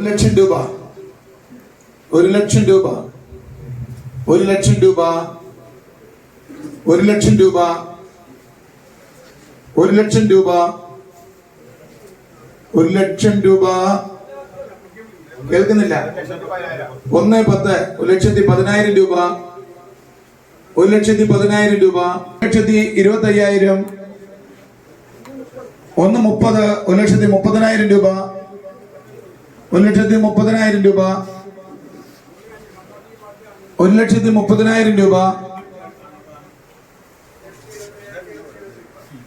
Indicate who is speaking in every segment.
Speaker 1: ഒരു ലക്ഷം രൂപ. ഒരു ലക്ഷം രൂപ. ഒരു ലക്ഷം രൂപ. ഒരു ലക്ഷം രൂപ. ഒരു ലക്ഷം രൂപ. ഒരു ലക്ഷം രൂപ. കേൾക്കുന്നില്ല? ഒന്ന് പത്ത്. ഒരു ലക്ഷത്തി പതിനായിരം രൂപ. ഒരു ലക്ഷത്തി പതിനായിരം രൂപ. ഒരു ലക്ഷത്തി ഇരുപത്തി അയ്യായിരം ഒന്ന് മുപ്പത്. ഒരു ലക്ഷത്തി മുപ്പതിനായിരം രൂപ. ഒരു ലക്ഷത്തി മുപ്പതിനായിരം രൂപ. ഒരു ലക്ഷത്തി മുപ്പതിനായിരം രൂപ.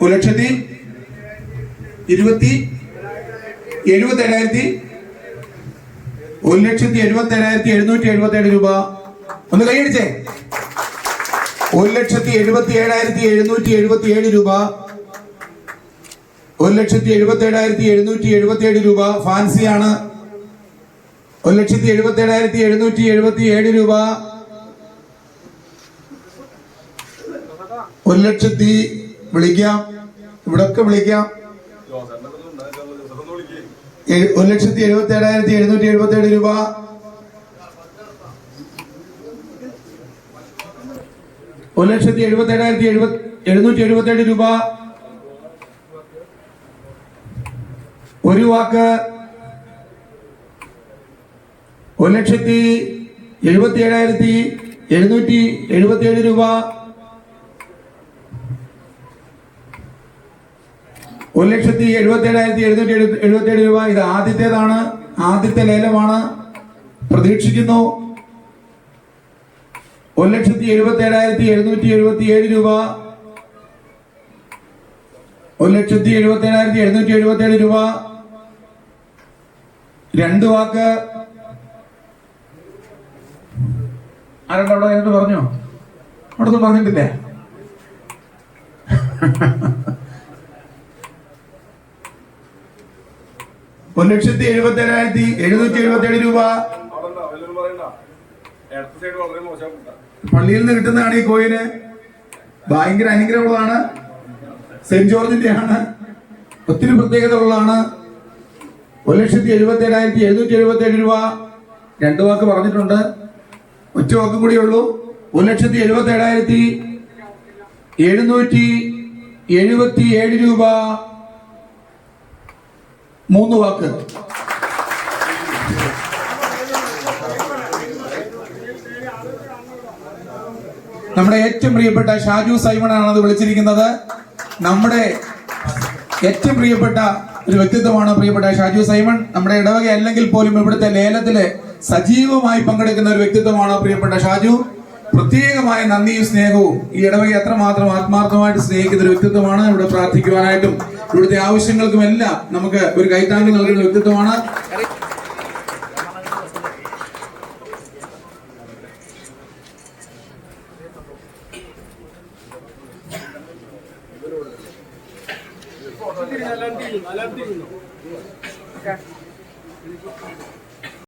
Speaker 1: ഒരു ലക്ഷത്തി ഇരുപത്തി എഴുപത്തി ഏഴായിരത്തി ഒരു ലക്ഷത്തി എഴുപത്തി ഏഴായിരത്തി എഴുന്നൂറ്റി എഴുപത്തി ഏഴ് രൂപ. ഒന്ന് കൈയടിച്ചേ. ഒരു ലക്ഷത്തി എഴുപത്തി ഏഴായിരത്തി എഴുന്നൂറ്റി എഴുപത്തി ഏഴ് രൂപ. ഒരു ലക്ഷത്തി എഴുപത്തി ഏഴായിരത്തി എഴുന്നൂറ്റി എഴുപത്തി ഏഴ് രൂപ. ഫാൻസിയാണ് ഒരു ലക്ഷത്തി എഴുപത്തി ഏഴായിരത്തി എഴുന്നൂറ്റി എഴുപത്തി ഏഴ് രൂപ. ഒരു ലക്ഷത്തി വിളിക്കാം. ഇവിടൊക്കെ വിളിക്കാം. ഒരു ലക്ഷത്തി എഴുപത്തി ഏഴായിരത്തി എഴുന്നൂറ്റി എഴുപത്തി ഏഴ് രൂപ. ഒരു ലക്ഷത്തി എഴുപത്തി ഏഴായിരത്തി എഴുപത്തി എഴുന്നൂറ്റി എഴുപത്തി ഏഴ് രൂപ. ഒരു വാക്ക് ഒരു ലക്ഷത്തി എഴുപത്തി ഏഴായിരത്തി എഴുന്നൂറ്റി എഴുപത്തി ഏഴ് രൂപ. ഒരു ലക്ഷത്തി എഴുപത്തി ഏഴായിരത്തി എഴുന്നൂറ്റി എഴുപത്തി ഏഴ് രൂപ. ഇത് ആദ്യത്തേതാണ്. ആദ്യത്തെ ലേലമാണ്. പ്രതീക്ഷിക്കുന്നു. ഒരു ലക്ഷത്തി എഴുപത്തി ഏഴായിരത്തി എഴുന്നൂറ്റി എഴുപത്തി ഏഴ് രൂപ. ഒരു ലക്ഷത്തി എഴുപത്തി ഏഴായിരത്തി എഴുന്നൂറ്റി എഴുപത്തി ഏഴ് രൂപ. രണ്ട് വാക്ക് ആരുടെ അവിടെ എന്നിട്ട് പറഞ്ഞോ? അവിടെ പറഞ്ഞിട്ടില്ലേ? ഒരു ലക്ഷത്തി എഴുപത്തി ഏഴായിരത്തി എഴുന്നൂറ്റി എഴുപത്തി ഏഴ് രൂപ പള്ളിയിൽ നിന്ന് കിട്ടുന്നതാണ് ഈ കോയിന്. ഭയങ്കര അനുഗ്രഹമുള്ളതാണ്. സെന്റ് ജോർജിന്റെ ആണ് ഒത്തിരി പ്രത്യേകത ഉള്ളതാണ് ഒരു ലക്ഷത്തി എഴുപത്തി ഏഴായിരത്തി എഴുന്നൂറ്റി എഴുപത്തി ഏഴ് രൂപ. രണ്ടു വാക്ക് പറഞ്ഞിട്ടുണ്ട്. ഒറ്റ വാക്കും കൂടിയേ ഉള്ളൂ. ഒരു ലക്ഷത്തി എഴുപത്തി ഏഴായിരത്തി എഴുന്നൂറ്റി എഴുപത്തി ഏഴ് രൂപ. മൂന്ന് വാക്ക്. നമ്മുടെ ഏറ്റവും പ്രിയപ്പെട്ട ഷാജു സൈമണാണ് അത് വിളിച്ചിരിക്കുന്നത്. നമ്മുടെ ഏറ്റവും പ്രിയപ്പെട്ട ഒരു വ്യക്തിത്വമാണ് പ്രിയപ്പെട്ട ഷാജു സൈമൺ. നമ്മുടെ ഇടവക അല്ലെങ്കിൽ പോലും ഇവിടുത്തെ ലേലത്തിൽ സജീവമായി പങ്കെടുക്കുന്ന ഒരു വ്യക്തിത്വമാണ് പ്രിയപ്പെട്ട ഷാജു. പ്രത്യേകമായ നന്ദിയും സ്നേഹവും ഈ ഇടവക അത്രമാത്രം ആത്മാർത്ഥമായിട്ട് സ്നേഹിക്കുന്ന ഒരു വ്യക്തിത്വമാണ്. ഇവിടെ പ്രാർത്ഥിക്കുവാനായിട്ടും ഇവിടുത്തെ ആവശ്യങ്ങൾക്കും എല്ലാം നമുക്ക് ഒരു കൈത്താങ്ങി നൽകുന്ന വ്യക്തിത്വമാണ്.